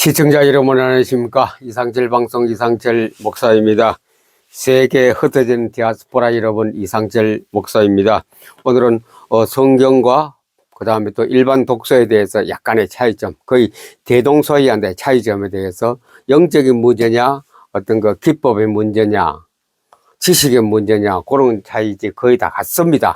시청자 여러분 안녕하십니까? 이상철 방송 이상철 목사입니다. 세계 흩어진 디아스포라 여러분 이상철 목사입니다. 오늘은 어, 성경과 그 다음에 또 일반 독서에 대해서 약간의 차이점 거의 대동소이한데 차이점에 대해서 영적인 문제냐 어떤 그 기법의 문제냐 지식의 문제냐 그런 차이지 거의 다 같습니다.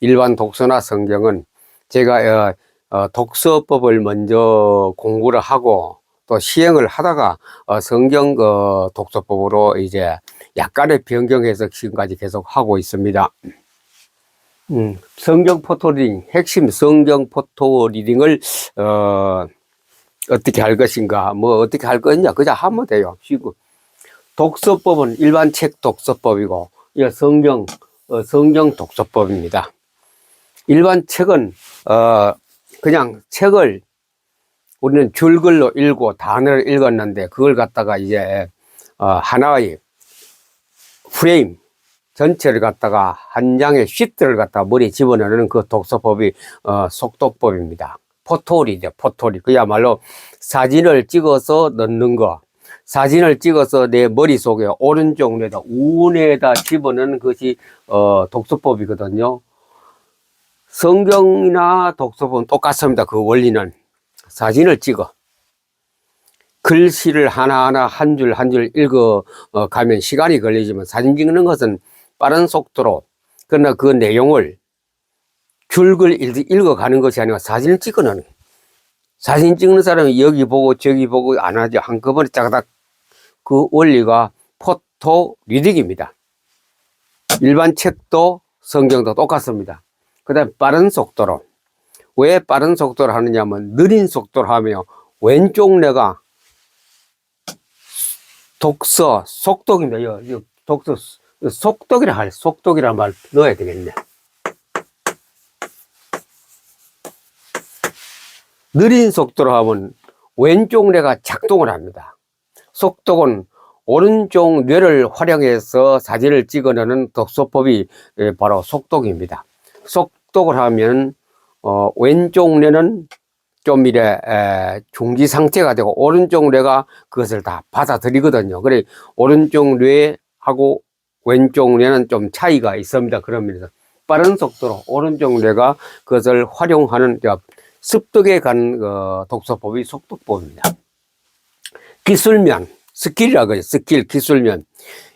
일반 독서나 성경은 제가 어, 어, 독서법을 먼저 공부를 하고 또 시행을 하다가 어, 성경 어, 독서법으로 이제 약간의 변경해서 지금까지 계속 하고 있습니다. 음, 성경 포토 리딩, 핵심 성경 포토 리딩을 어, 어떻게 할 것인가, 뭐 어떻게 할 거냐, 그냥 하면 돼요. 쉬고. 독서법은 일반 책 독서법이고, 이 성경, 어, 성경 독서법입니다. 일반 책은, 어, 그냥 책을 우리는 줄글로 읽고 단어를 읽었는데 그걸 갖다가 이제 어, 하나의 프레임 전체를 갖다가 한 장의 시트를 갖다가 머리에 집어넣는 그 독서법이 어, 속독법입니다. 포토리죠, 포토리. 그야말로 사진을 찍어서 넣는 거. 사진을 찍어서 내 머릿속에 오른쪽 뇌에다 우뇌에다 집어넣는 것이 어, 독서법이거든요. 성경이나 독서법은 똑같습니다. 그 원리는. 사진을 찍어. 글씨를 하나하나 한 줄 한 줄 읽어 어, 가면 시간이 걸리지만 사진 찍는 것은 빠른 속도로 그러나 그 내용을 줄글 읽- 읽어가는 것이 아니라 사진을 거예요. 사진 찍는 사람이 여기 보고 저기 보고 안 하죠. 한꺼번에 짜가닥 그 원리가 포토 리딩입니다. 일반 책도 성경도 똑같습니다. 그 다음에 빠른 속도로 왜 빠른 속도로 하느냐 하면 느린 속도로 하며 왼쪽 뇌가 독서 속독입니다. 이, 이 독서 속독이라 할 속독이라는 말 넣어야 되겠네. 느린 속도로 하면 왼쪽 뇌가 작동을 합니다. 속독은 오른쪽 뇌를 활용해서 사진을 찍어내는 독서법이 예, 바로 속독입니다. 속독을 하면 어, 왼쪽 뇌는 좀 이래 에, 중지 상태가 되고 오른쪽 뇌가 그것을 다 받아들이거든요. 그래 오른쪽 뇌하고 왼쪽 뇌는 좀 차이가 있습니다. 그런 면에서 빠른 속도로 오른쪽 뇌가 그것을 활용하는 저, 습득에 간 어, 독서법이 속독법입니다. 기술면 스킬이라고 해요. 스킬 기술면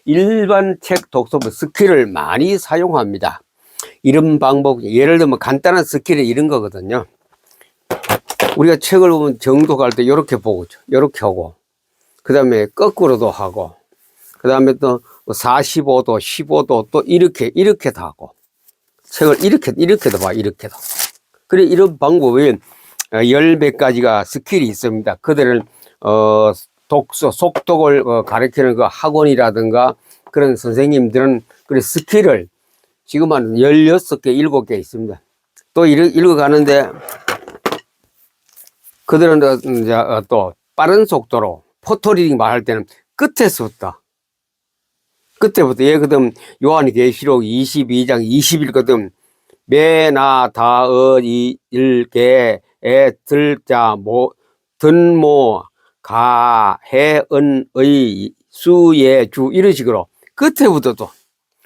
일반 책 독서법 스킬을 많이 사용합니다. 이런 방법, 예를 들면 간단한 스킬이 이런 거거든요. 우리가 책을 보면 정독할 때 이렇게 보고, 이렇게 하고, 그 다음에 거꾸로도 하고, 그 다음에 또 45도, 15도 또 이렇게, 이렇게도 하고, 책을 이렇게, 이렇게도 봐, 이렇게도. 그래, 이런 방법이 열몇 가지가 스킬이 있습니다. 그들은, 어, 독서, 속독을 어, 가르치는 그 학원이라든가 그런 선생님들은 그래, 스킬을 지금 한 16개, 7개 있습니다. 또 읽, 읽어가는데, 그들은 어, 이제 어, 또 빠른 속도로 포토리딩 말할 때는 끝에서부터, 그때부터, 예거든, 요한 계시록 22장 20일거든, 매나 다어 이 일개 에 들자 모 든모 가해은의 수예 주 이런 식으로 끝에부터도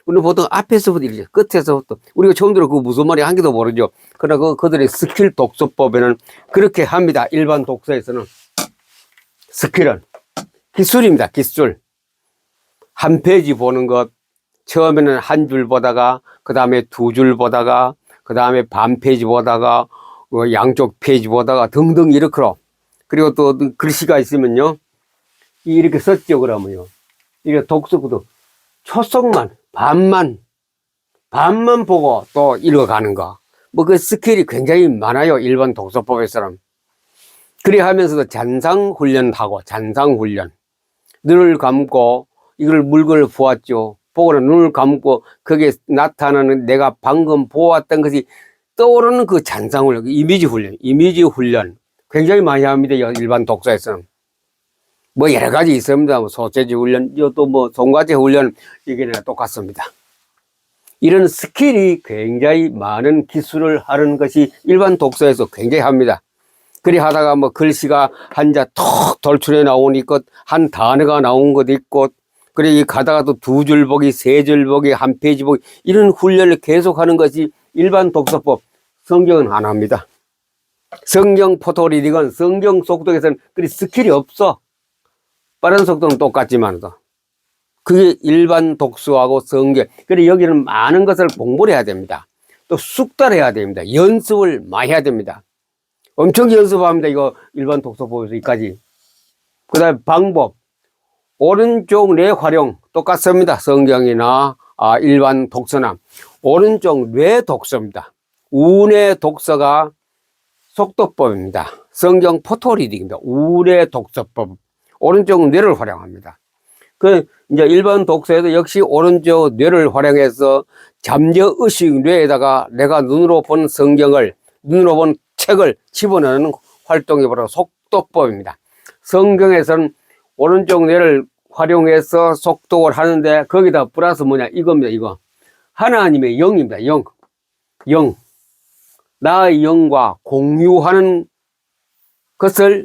우리는 보통 앞에서부터 이렇게 끝에서부터 우리가 처음 들어 그 무슨 말이 한 개도 모르죠. 그러나 그 그들의 스킬 독서법에는 그렇게 합니다. 일반 독서에서는 스킬은 기술입니다. 기술 한 페이지 보는 것 처음에는 한 줄 보다가 그 다음에 두 줄 보다가 그 다음에 반 페이지 보다가 어, 양쪽 페이지 보다가 등등 이렇게로 그리고 또 글씨가 있으면요 이렇게 썼죠 그러면요 이게 독서구도 초속만 반만 반만 보고 또 읽어가는 거 뭐 그 스킬이 굉장히 많아요 일반 독서법에서는 그래 하면서도 잔상 훈련하고 잔상 훈련. 눈을 감고 이걸 물건을 보았죠. 보고는 눈을 감고 거기에 나타나는 내가 방금 보았던 것이 떠오르는 그 잔상 훈련 이미지 훈련 이미지 훈련. 굉장히 많이 합니다 일반 독서에서는 뭐 여러 가지 있습니다. 뭐 소재지 훈련, 또뭐 송가제 훈련 이게 다 똑같습니다. 이런 스킬이 굉장히 많은 기술을 하는 것이 일반 독서에서 굉장히 합니다. 그리 하다가 뭐 글씨가 한자 톡 돌출해 나오니 것한 단어가 나온 것 있고 그래 이 가다가 또 두 줄 보기 세 줄 보기 한 페이지 보기 이런 훈련을 계속하는 것이 일반 독서법 성경은 안 합니다. 성경 포토리딩은 성경 속독에서는 그리 스킬이 없어. 빠른 속도는 똑같지만도. 그게 일반 독서하고 성경. 그래 여기는 많은 것을 공부를 해야 됩니다. 또 숙달 해야 됩니다. 연습을 많이 해야 됩니다. 엄청 연습합니다. 이거 일반 독서법에서 여기까지. 그 다음에 방법. 오른쪽 뇌 활용 똑같습니다. 성경이나 아, 일반 독서나. 오른쪽 뇌 독서입니다. 우뇌 독서가 속도법입니다. 성경 포토리딩입니다. 우뇌 독서법. 오른쪽 뇌를 활용합니다. 그 이제 일반 독서에도 역시 오른쪽 뇌를 활용해서 잠재 의식 뇌에다가 내가 눈으로 본 성경을 눈으로 본 책을 집어넣는 활동이 바로 속도법입니다. 성경에서는 오른쪽 뇌를 활용해서 속독을 하는데 거기다 플러스 뭐냐 이겁니다 이거 하나님의 영입니다 영 영. 나의 영과 공유하는 것을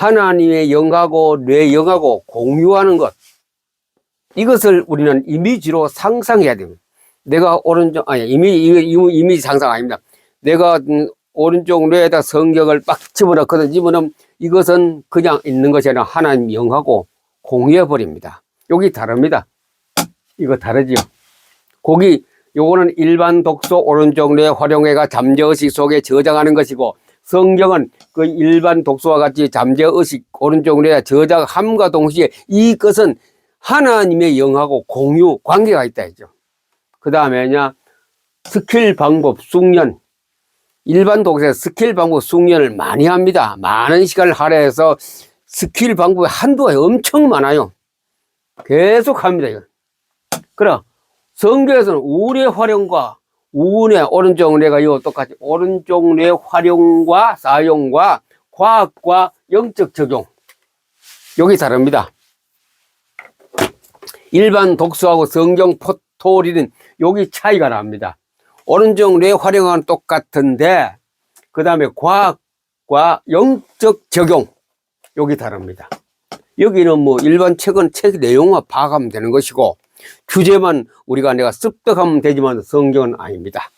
하나님의 영하고 내 영하고 공유하는 것. 이것을 우리는 이미지로 상상해야 됩니다. 내가 오른쪽, 아니, 이미, 이거 이미지 상상 아닙니다. 내가 음, 오른쪽 뇌에다 성경을 빡 집어넣거든. 집어넣으면 이것은 그냥 있는 것이 아니라 하나님 영하고 공유해 버립니다. 여기 다릅니다. 이거 다르지요. 거기, 요거는 일반 독서 오른쪽 뇌 활용해가 잠재의식 속에 저장하는 것이고, 성경은 그 일반 독서와 같이 잠재 의식 오른쪽 뇌에 저장함과 동시에 이 것은 하나님의 영하고 공유 관계가 있다 했죠. 그 다음에냐 스킬 방법 숙련 일반 독서에 스킬 방법 숙련을 많이 합니다. 많은 시간을 할애해서 스킬 방법의 한도가 엄청 많아요. 계속 합니다. 그럼 성경에서는 우의 활용과 우뇌 오른쪽 뇌가 이거 똑같이 오른쪽 뇌 활용과 사용과 과학과 영적 적용 여기 다릅니다. 일반 독서하고 성경 포토리는 여기 차이가 납니다. 오른쪽 뇌 활용은 똑같은데 그 다음에 과학과 영적 적용 여기 다릅니다. 여기는 뭐 일반 책은 책 내용만 파악하면 되는 것이고 규제만 우리가 내가 습득하면 되지만 성경은 아닙니다.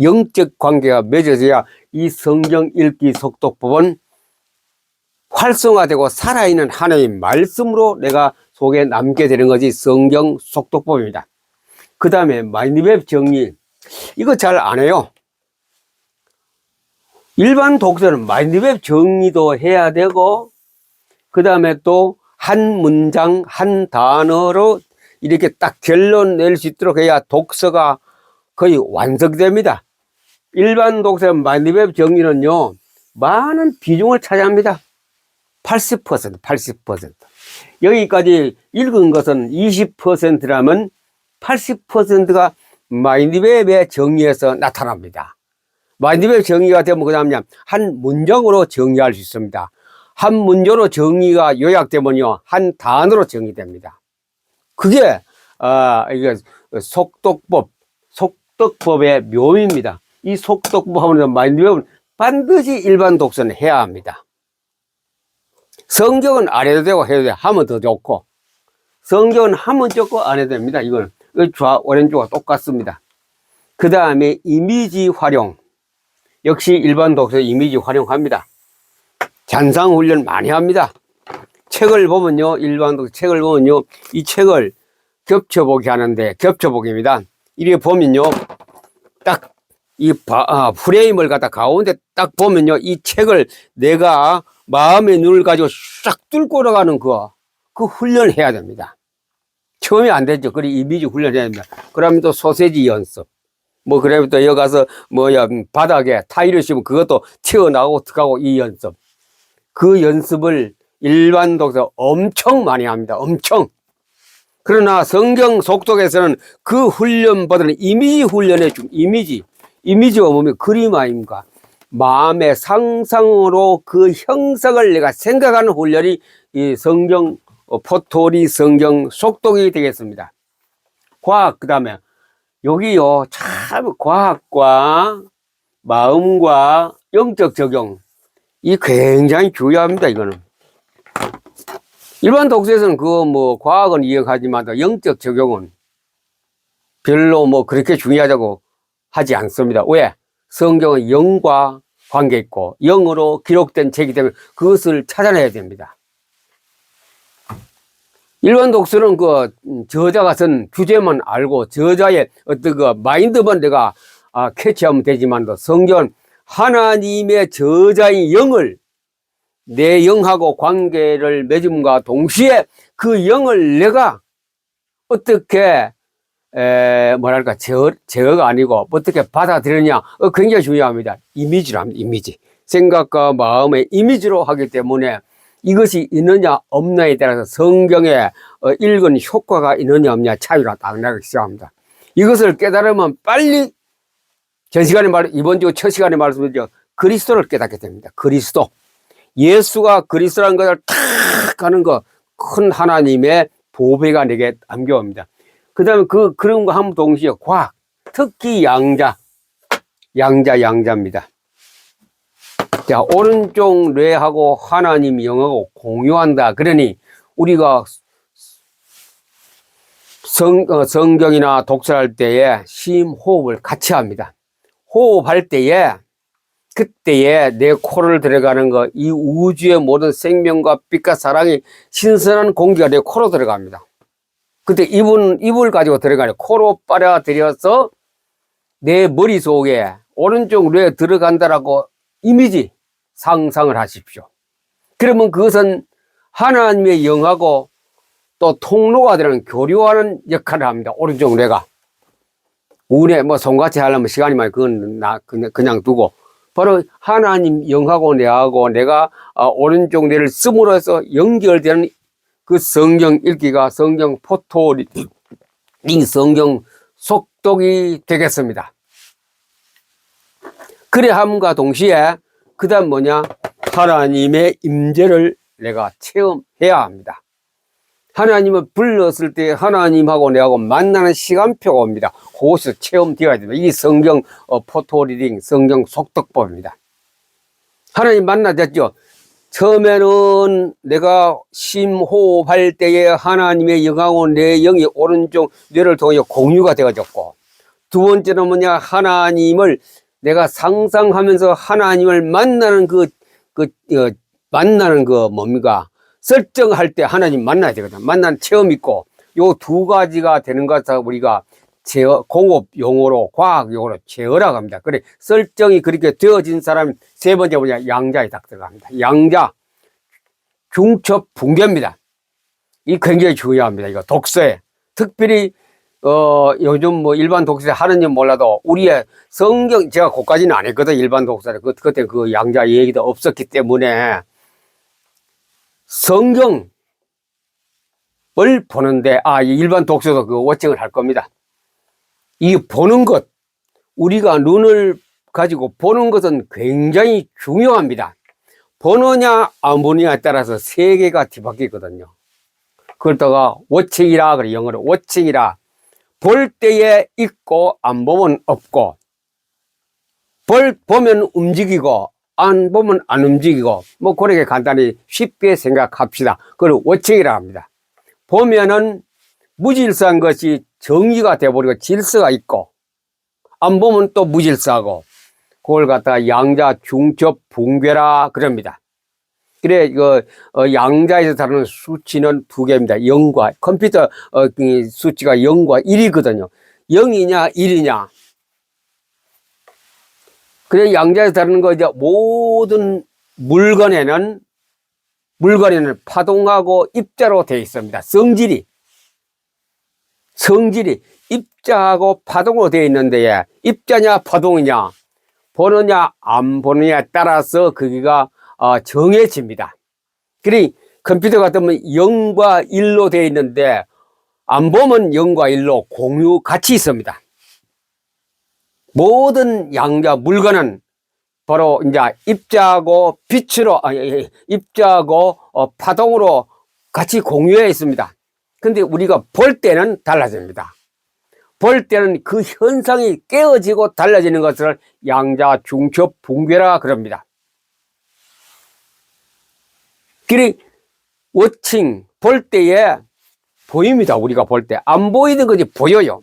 영적 관계가 맺어져야 이 성경 읽기 속독법은 활성화되고 살아있는 하나님의 말씀으로 내가 속에 남게 되는 것이 성경 속독법입니다. 그 다음에 마인드맵 정리. 이거 잘 안 해요. 일반 독서는 마인드맵 정리도 해야 되고, 그 다음에 또 한 문장, 한 단어로 이렇게 딱 결론 낼 수 있도록 해야 독서가 거의 완성됩니다. 일반 독서 마인드맵 정리는요, 많은 비중을 차지합니다. 80%, 80%. 여기까지 읽은 것은 20%라면 80%가 마인드맵의 정리에서 나타납니다. 마인드맵 정리가 되면 그 다음에 한 문장으로 정리할 수 있습니다. 한 문장으로 정리가 요약되면요, 한 단어로 정리됩니다. 그게, 아, 이게 속독법, 속독법의 묘미입니다. 이 속독법 하면 마인드맵은 반드시 일반 독서는 해야 합니다. 성경은 안 해도 되고 해도 돼. 하면 더 좋고. 성경은 하면 좋고 안 해도 됩니다. 이거는. 좌, 오른쪽과 똑같습니다. 그 다음에 이미지 활용. 역시 일반 독서 이미지 활용합니다. 잔상 훈련 많이 합니다. 책을 보면요. 일반 독서 책을 보면요. 이 책을 겹쳐보기 하는데 겹쳐보기입니다. 이렇게 보면요. 딱 이 아, 프레임을 갖다 가운데 딱 보면요. 이 책을 내가 마음의 눈을 가지고 싹 뚫고 들어가는 그, 그 훈련을 해야 됩니다. 처음에 안 되죠. 그래, 이미지 훈련해야 됩니다. 그러면 또 소세지 연습. 뭐, 그러면 또 여기 가서, 뭐야, 바닥에 타일을 씌우면 그것도 튀어나오고 들어가고 이 연습. 그 연습을 일반 독서 엄청 많이 합니다. 엄청. 그러나 성경 속독에서는 그 훈련보다는 이미지 훈련에 중, 이미지. 이미지가 뭐면 그림 아닙니까? 마음의 상상으로 그 형상을 내가 생각하는 훈련이 이 성경 어, 포토리 성경 속독이 되겠습니다. 과학 그 다음에 여기요 참 과학과 마음과 영적 적용 이 굉장히 중요합니다, 이거는. 일반 독서에서는 그 뭐 과학은 이해하지만 영적 적용은 별로 뭐 그렇게 중요하다고 하지 않습니다. 왜? 성경은 영과 관계 있고 영으로 기록된 책이기 때문에 그것을 찾아내야 됩니다. 일반 독서는 그 저자가 쓴 주제만 알고 저자의 어떤 그 마인드만 내가 아, 캐치하면 되지만도 성경은 하나님의 저자의 영을 내 영하고 관계를 맺음과 동시에 그 영을 내가 어떻게 에, 뭐랄까 제어, 제어가 아니고 어떻게 받아들이냐 어, 굉장히 중요합니다. 이미지로 합니다. 이미지 생각과 마음의 이미지로 하기 때문에 이것이 있느냐 없느냐에 따라서 성경에 어, 읽은 효과가 있느냐 없느냐 차이가 딱 나기 시작합니다. 이것을 깨달으면 빨리 전 시간에 말 이번 주 첫 시간에 말씀드렸죠 그리스도를 깨닫게 됩니다. 그리스도 예수가 그리스도라는 것을 탁 하는 거 큰 하나님의 보배가 내게 안겨옵니다. 그 다음에 그, 그런 거 하면 동시에 과학, 특히 양자, 양자, 양자입니다. 자, 오른쪽 뇌하고 하나님 영하고 공유한다. 그러니 우리가 성, 어, 성경이나 독서할 때에 심호흡을 같이 합니다. 호흡할 때에 그때에 내 코를 들어가는 거, 이 우주의 모든 생명과 빛과 사랑이 신선한 공기가 내 코로 들어갑니다. 그때 입은, 입을 가지고 들어가니 코로 빨아들여서 내 머릿속에 오른쪽 뇌에 들어간다라고 이미지 상상을 하십시오. 그러면 그것은 하나님의 영하고 또 통로가 되는 교류하는 역할을 합니다. 오른쪽 뇌가. 운에 뭐 손같이 하려면 시간이 많이 그건 나 그냥, 그냥 두고 바로 하나님 영하고 내하고 내가 어, 오른쪽 뇌를 쓰므로해서 연결되는 그 성경 읽기가 성경 포토링 성경 속독이 되겠습니다. 그래 함과 동시에 그 다음 뭐냐 하나님의 임재를 내가 체험해야 합니다. 하나님을 불렀을 때 하나님하고 내하고 만나는 시간표가 옵니다. 그것을 체험되어야 됩니다. 이 성경 어, 포토리딩, 성경 속독법입니다. 하나님 만나졌죠. 처음에는 내가 심호흡할 때에 하나님의 영하고 내 영이 오른쪽 뇌를 통해 공유가 되어졌고 두 번째는 뭐냐 하나님을 내가 상상하면서 하나님을 만나는 그, 그, 어, 만나는 그 뭡니까? 설정할 때 하나님 만나야 되거든. 만난 체험 있고, 요 두 가지가 되는 것을 우리가 제어, 공업 용어로, 과학 용어로 제어라고 합니다. 그래, 설정이 그렇게 되어진 사람, 세 번째 뭐냐, 양자에 딱 들어갑니다. 양자, 중첩, 붕괴입니다. 이 굉장히 중요합니다. 이거 독서에. 특별히, 어, 요즘 뭐 일반 독서에 하는지 몰라도 우리의 성경, 제가 그까지는 안 했거든, 일반 독서에. 그, 그때 그 양자 얘기도 없었기 때문에 성경을 보는데, 아, 이 일반 독서도 그 워칭을 할 겁니다. 이 보는 것, 우리가 눈을 가지고 보는 것은 굉장히 중요합니다. 보느냐, 안 보느냐에 따라서 세계가 뒤바뀌거든요. 그러다가 워칭이라, 그래, 영어로 워칭이라. 볼 때에 있고, 안 보면 없고, 볼, 보면 움직이고, 안 보면 안 움직이고 뭐 그렇게 간단히 쉽게 생각합시다. 그걸 워칭이라 합니다. 보면은 무질서한 것이 정의가 돼버리고 질서가 있고 안 보면 또 무질서하고 그걸 갖다가 양자 중첩 붕괴라 그럽니다. 그래 그 어, 양자에서 다루는 수치는 두 개입니다. 0과 컴퓨터 어, 그 수치가 0과 1이거든요. 0이냐 1이냐 그래 양자에서 다루는 거 이제 모든 물건에는 물건에는 파동하고 입자로 되어 있습니다. 성질이 성질이 입자하고 파동으로 되어 있는데 입자냐 파동이냐 보느냐 안 보느냐에 따라서 거기가 어, 정해집니다. 그리 컴퓨터 같으면 0과 1로 되어 있는데 안 보면 0과 1로 공유 같이 있습니다. 모든 양자 물건은 바로 이제 입자하고 빛으로 아, 예, 예, 입자하고 어, 파동으로 같이 공유해 있습니다. 근데 우리가 볼 때는 달라집니다. 볼 때는 그 현상이 깨어지고 달라지는 것을 양자 중첩 붕괴라 그럽니다. 그리 워칭 볼 때에 보입니다. 우리가 볼 때 안 보이던 것이 보여요.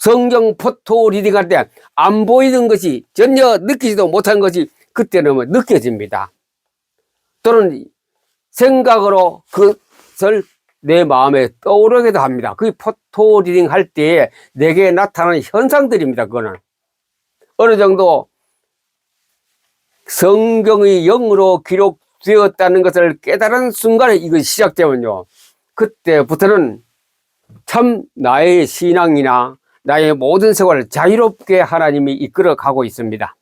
성경 포토 리딩 할 때 안 보이던 것이 전혀 느끼지도 못한 것이 그때는 뭐 느껴집니다. 또는 생각으로 그것을 내 마음에 떠오르기도 합니다. 그 포토 리딩 할 때에 내게 나타나는 현상들입니다. 그거는 어느 정도 성경의 영으로 기록되었다는 것을 깨달은 순간에 이것이 시작되면요. 그때부터는 참 나의 신앙이나 나의 모든 생활을 자유롭게 하나님이 이끌어 가고 있습니다.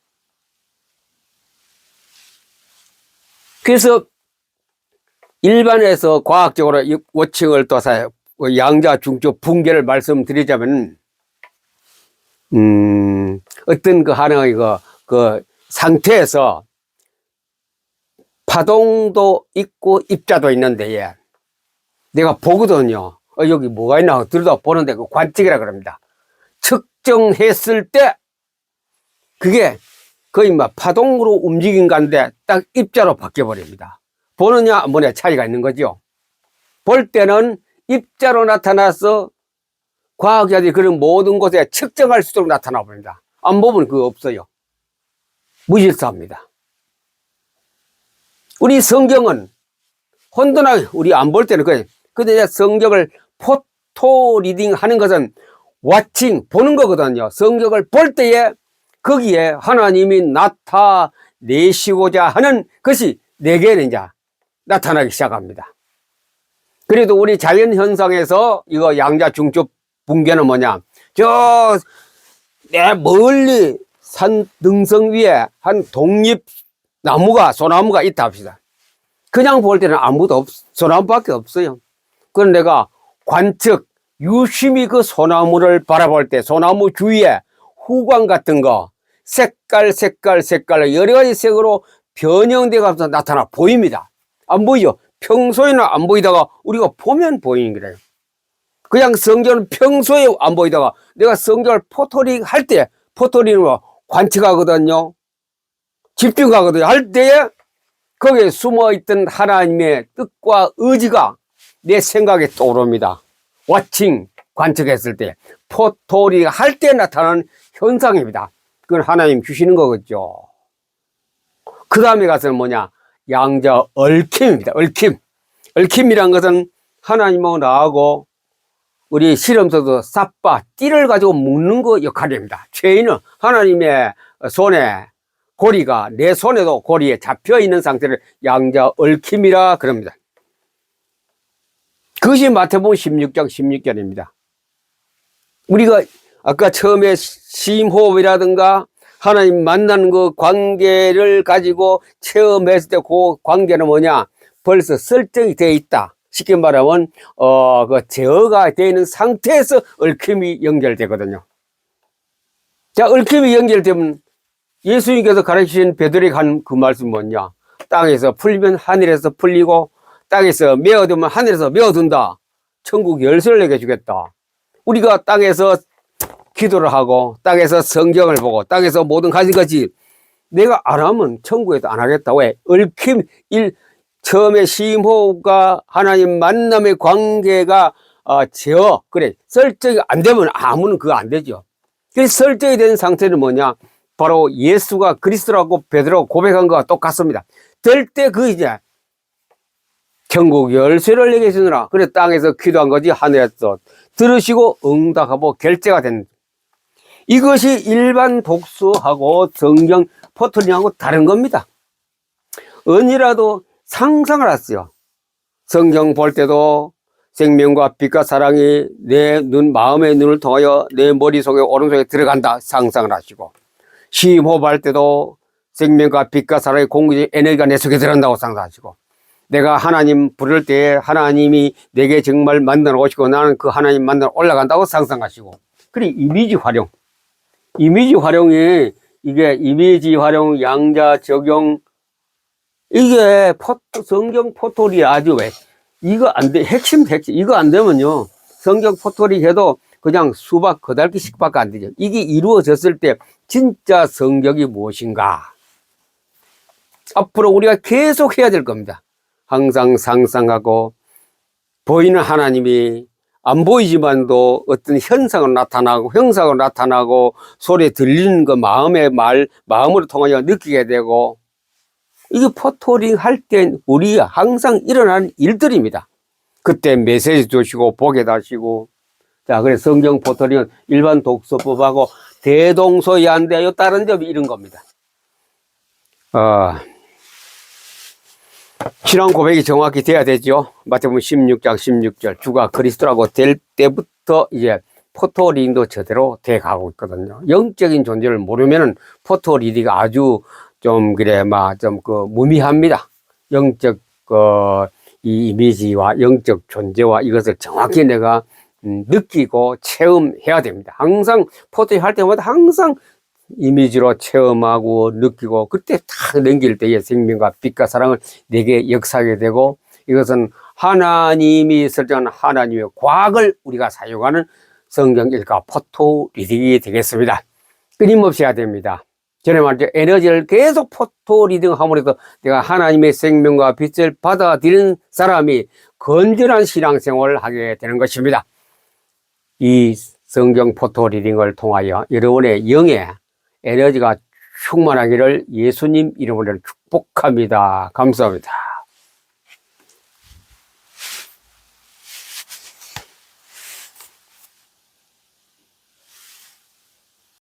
그래서 일반에서 과학적으로 이 워칭을 또사 양자 중적 붕괴를 말씀드리자면 음 어떤 그 하나의 그, 그 상태에서 파동도 있고 입자도 있는데 예. 내가 보거든요. 어, 여기 뭐가 있나 들여다 보는데 그 관측이라 그럽니다. 측정했을 때 그게 거의 막 파동으로 움직인 건데 딱 입자로 바뀌어 버립니다. 보느냐 안 보느냐 차이가 있는 거죠. 볼 때는 입자로 나타나서 과학자들이 그런 모든 곳에 측정할 수 있도록 나타나 버립니다. 안 보면 그거 없어요. 무질서합니다. 우리 성경은 혼돈하게 우리 안 볼 때는 그래. 근데 성경을 포토 리딩 하는 것은 와칭 보는 거거든요. 성경을 볼 때에 거기에 하나님이 나타내시고자 하는 것이 내게는 이제 나타나기 시작합니다. 그래도 우리 자연 현상에서 이거 양자 중첩 붕괴는 뭐냐? 저 내 멀리 산 등성 위에 한 독립 나무가 소나무가 있다 합시다. 그냥 볼 때는 아무도 없, 소나무밖에 없어요. 그럼 내가 관측, 유심히 그 소나무를 바라볼 때 소나무 주위에 후광 같은 거 색깔, 색깔, 색깔 여러 가지 색으로 변형돼 가면서 나타나 보입니다. 안 보이죠? 평소에는 안 보이다가 우리가 보면 보이는 거래요. 그냥 성경은 평소에 안 보이다가 내가 성경을 포토링 할 때 포토링으로 관측하거든요. 집중하거든요. 할 때에 거기에 숨어 있던 하나님의 뜻과 의지가 내 생각에 떠오릅니다. 와칭 관측했을 때 포토링 할 때 나타나는 현상입니다. 그건 하나님 주시는 거겠죠. 그 다음에 가서는 뭐냐? 양자 얽힘입니다. 얽힘. 얽힘이란 것은 하나님하고 나하고 우리 실험서도 삽바, 띠를 가지고 묶는 거 역할입니다. 죄인은 하나님의 손에 고리가 내 손에도 고리에 잡혀 있는 상태를 양자 얽힘이라 그럽니다. 그것이 마태복음 16장 16절입니다. 우리가 아까 처음에 심호흡이라든가 하나님 만나는 그 관계를 가지고 체험했을 때 그 관계는 뭐냐? 벌써 설정이 되어 있다. 쉽게 말하면 어 그 제어가 되어 있는 상태에서 얽힘이 연결되거든요. 자, 얽힘이 연결되면 예수님께서 가르치신 베드로에게 한그 말씀 뭐냐? 땅에서 풀면 하늘에서 풀리고 땅에서 메어두면 하늘에서 메어둔다. 천국 열쇠를 내게 주겠다. 우리가 땅에서 기도를 하고 땅에서 성경을 보고 땅에서 모든 가진 것이 내가 안 하면 천국에도 안 하겠다. 왜? 얽힘 일 처음에 심호흡과 하나님 만남의 관계가 어, 제어 그래 설정이 안 되면 아무는 그거 안 되죠. 그래서 설정이 된 상태는 뭐냐? 바로 예수가 그리스도라고 베드로 고백한 것과 똑같습니다. 될 때 그 이제 천국 열쇠를 내게 주느라 그래 땅에서 기도한 거지 하늘에서 들으시고 응답하고 결제가 된 이것이 일반 독서하고 성경 포털링하고 다른 겁니다. 언니라도 상상을 했어요. 성경 볼 때도 생명과 빛과 사랑이 내 눈, 마음의 눈을 통하여 내 머릿속에 오른속에 들어간다 상상을 하시고 심호흡할 때도 생명과 빛과 사랑의 공기적 에너지가 내 속에 들어간다고 상상하시고 내가 하나님 부를 때 하나님이 내게 정말 만나러 오시고 나는 그 하나님 만나러 올라간다고 상상하시고. 그리 이미지 활용. 이미지 활용이 이게 이미지 활용 양자 적용 이게 포토, 성경 포토리 아주 왜 이거 안 돼 핵심 핵심 이거 안 되면요. 성경 포토리 해도 그냥 수박 거달기씩밖에 안 되죠. 이게 이루어졌을 때 진짜 성경이 무엇인가? 앞으로 우리가 계속 해야 될 겁니다. 항상 상상하고 보이는 하나님이 안 보이지만도 어떤 현상으로 나타나고 형상으로 나타나고 소리에 들리는 거 마음의 말 마음으로 통하여 느끼게 되고 이게 포토링 할 땐 우리 항상 일어나는 일들입니다. 그때 메시지 주시고 보게 다시고 자 그래서 성경 포토링은 일반 독서법하고 대동소이한데요 다른 점이 이런 겁니다. 어, 신앙 고백이 정확히 돼야 되죠. 마태복음 16장 16절 주가 그리스도라고 될 때부터 이제 포토리딩도 제대로 돼 가고 있거든요. 영적인 존재를 모르면은 포토리딩가 아주 좀 그래 막좀그 무미합니다. 영적 그이 이미지와 영적 존재와 이것을 정확히 내가 음, 느끼고 체험해야 됩니다. 항상 포토리 할 때마다 항상 이미지로 체험하고 느끼고 그때 탁 넘길 때의 생명과 빛과 사랑을 내게 역사하게 되고 이것은 하나님이 설정한 하나님의 과학을 우리가 사용하는 성경 일과 포토 리딩이 되겠습니다. 끊임없이 해야 됩니다. 전에 말했죠. 에너지를 계속 포토 리딩 함으로써 내가 하나님의 생명과 빛을 받아들이는 사람이 건전한 신앙생활을 하게 되는 것입니다. 이 성경 포토 리딩을 통하여 여러분의 영에 에너지가 충만하기를 예수님 이름으로 축복합니다. 감사합니다.